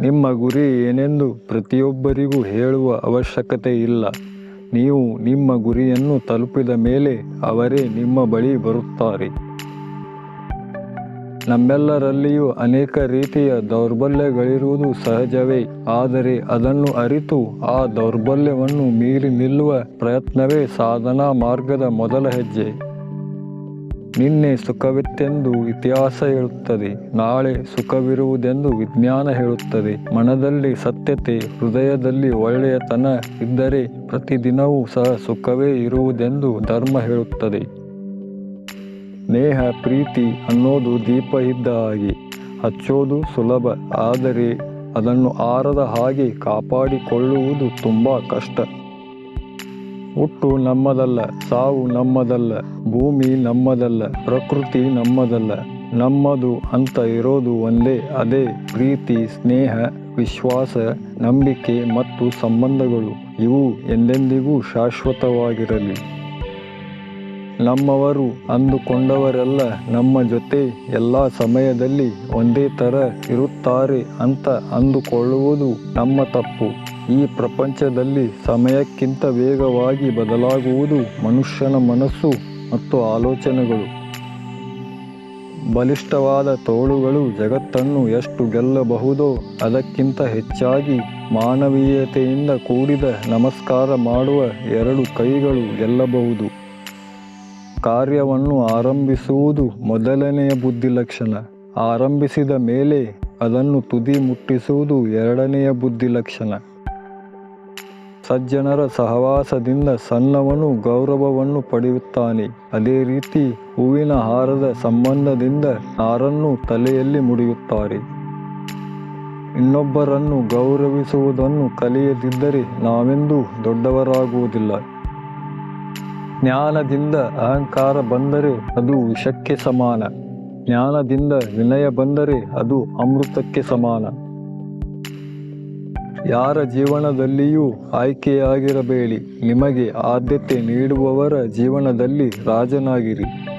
ನಿಮ್ಮ ಗುರಿ ಏನೆಂದು ಪ್ರತಿಯೊಬ್ಬರಿಗೂ ಹೇಳುವ ಅವಶ್ಯಕತೆ ಇಲ್ಲ. ನೀವು ನಿಮ್ಮ ಗುರಿಯನ್ನು ತಲುಪಿದ ಮೇಲೆ ಅವರೇ ನಿಮ್ಮ ಬಳಿ ಬರುತ್ತಾರೆ. ನಮ್ಮೆಲ್ಲರಲ್ಲಿಯೂ ಅನೇಕ ರೀತಿಯ ದೌರ್ಬಲ್ಯಗಳಿರುವುದು ಸಹಜವೇ, ಆದರೆ ಅದನ್ನು ಅರಿತು ಆ ದೌರ್ಬಲ್ಯವನ್ನು ಮೀರಿ ನಿಲ್ಲುವ ಪ್ರಯತ್ನವೇ ಸಾಧನಾ ಮಾರ್ಗದ ಮೊದಲ ಹೆಜ್ಜೆ. ನಿನ್ನೆ ಸುಖವಿತ್ತೆಂದು ಇತಿಹಾಸ ಹೇಳುತ್ತದೆ, ನಾಳೆ ಸುಖವಿರುವುದೆಂದು ವಿಜ್ಞಾನ ಹೇಳುತ್ತದೆ. ಮನದಲ್ಲಿ ಸತ್ಯತೆ, ಹೃದಯದಲ್ಲಿ ಒಳ್ಳೆಯತನ ಇದ್ದರೆ ಪ್ರತಿದಿನವೂ ಸಹ ಸುಖವೇ ಇರುವುದೆಂದು ಧರ್ಮ ಹೇಳುತ್ತದೆ. ನೇಹ, ಪ್ರೀತಿ ಅನ್ನೋದು ದೀಪ ಇದ್ದ ಹಾಗೆ, ಹಚ್ಚೋದು ಸುಲಭ, ಆದರೆ ಅದನ್ನು ಆರದ ಹಾಗೆ ಕಾಪಾಡಿಕೊಳ್ಳುವುದು ತುಂಬ ಕಷ್ಟ. ಹುಟ್ಟು ನಮ್ಮದಲ್ಲ, ಸಾವು ನಮ್ಮದಲ್ಲ, ಭೂಮಿ ನಮ್ಮದಲ್ಲ, ಪ್ರಕೃತಿ ನಮ್ಮದಲ್ಲ, ನಮ್ಮದು ಅಂತ ಇರೋದು ಒಂದೇ, ಅದೇ ಪ್ರೀತಿ, ಸ್ನೇಹ, ವಿಶ್ವಾಸ, ನಂಬಿಕೆ ಮತ್ತು ಸಂಬಂಧಗಳು. ಇವು ಎಂದೆಂದಿಗೂ ಶಾಶ್ವತವಾಗಿರಲಿ. ನಮ್ಮವರು ಅಂದುಕೊಂಡವರೆಲ್ಲ ನಮ್ಮ ಜೊತೆ ಎಲ್ಲ ಸಮಯದಲ್ಲಿ ಒಂದೇ ಥರ ಇರುತ್ತಾರೆ ಅಂತ ಅಂದುಕೊಳ್ಳುವುದು ನಮ್ಮ ತಪ್ಪು. ಈ ಪ್ರಪಂಚದಲ್ಲಿ ಸಮಯಕ್ಕಿಂತ ವೇಗವಾಗಿ ಬದಲಾಗುವುದು ಮನುಷ್ಯನ ಮನಸ್ಸು ಮತ್ತು ಆಲೋಚನೆಗಳು. ಬಲಿಷ್ಠವಾದ ತೋಳುಗಳು ಜಗತ್ತನ್ನು ಎಷ್ಟು ಗೆಲ್ಲಬಹುದೋ ಅದಕ್ಕಿಂತ ಹೆಚ್ಚಾಗಿ ಮಾನವೀಯತೆಯಿಂದ ಕೂಡಿದ ನಮಸ್ಕಾರ ಮಾಡುವ ಎರಡು ಕೈಗಳು ಗೆಲ್ಲಬಹುದು. ಕಾರ್ಯವನ್ನು ಆರಂಭಿಸುವುದು ಮೊದಲನೆಯ ಬುದ್ಧಿ ಲಕ್ಷಣ. ಆರಂಭಿಸಿದ ಮೇಲೆ ಅದನ್ನು ತುದಿ ಮುಟ್ಟಿಸುವುದು ಎರಡನೆಯ ಬುದ್ಧಿ ಲಕ್ಷಣ. ಸಜ್ಜನರ ಸಹವಾಸದಿಂದ ಸಣ್ಣವನು ಗೌರವವನ್ನು ಪಡೆಯುತ್ತಾನೆ. ಅದೇ ರೀತಿ ಹೂವಿನ ಹಾರದ ಸಂಬಂಧದಿಂದ ಹಾರನ್ನು ತಲೆಯಲ್ಲಿ ಮುಡಿಯುತ್ತಾರೆ. ಇನ್ನೊಬ್ಬರನ್ನು ಗೌರವಿಸುವುದನ್ನು ಕಲಿಯದಿದ್ದರೆ ನಾವೆಂದೂ ದೊಡ್ಡವರಾಗುವುದಿಲ್ಲ. ಜ್ಞಾನದಿಂದ ಅಹಂಕಾರ ಬಂದರೆ ಅದು ವಿಷಕ್ಕೆ ಸಮಾನ. ಜ್ಞಾನದಿಂದ ವಿನಯ ಬಂದರೆ ಅದು ಅಮೃತಕ್ಕೆ ಸಮಾನ. ಯಾರ ಜೀವನದಲ್ಲಿಯೂ ಆಯ್ಕೆಯಾಗಿರಬೇಡಿ. ನಿಮಗೆ ಆದ್ಯತೆ ನೀಡುವವರ ಜೀವನದಲ್ಲಿ ರಾಜನಾಗಿರಿ.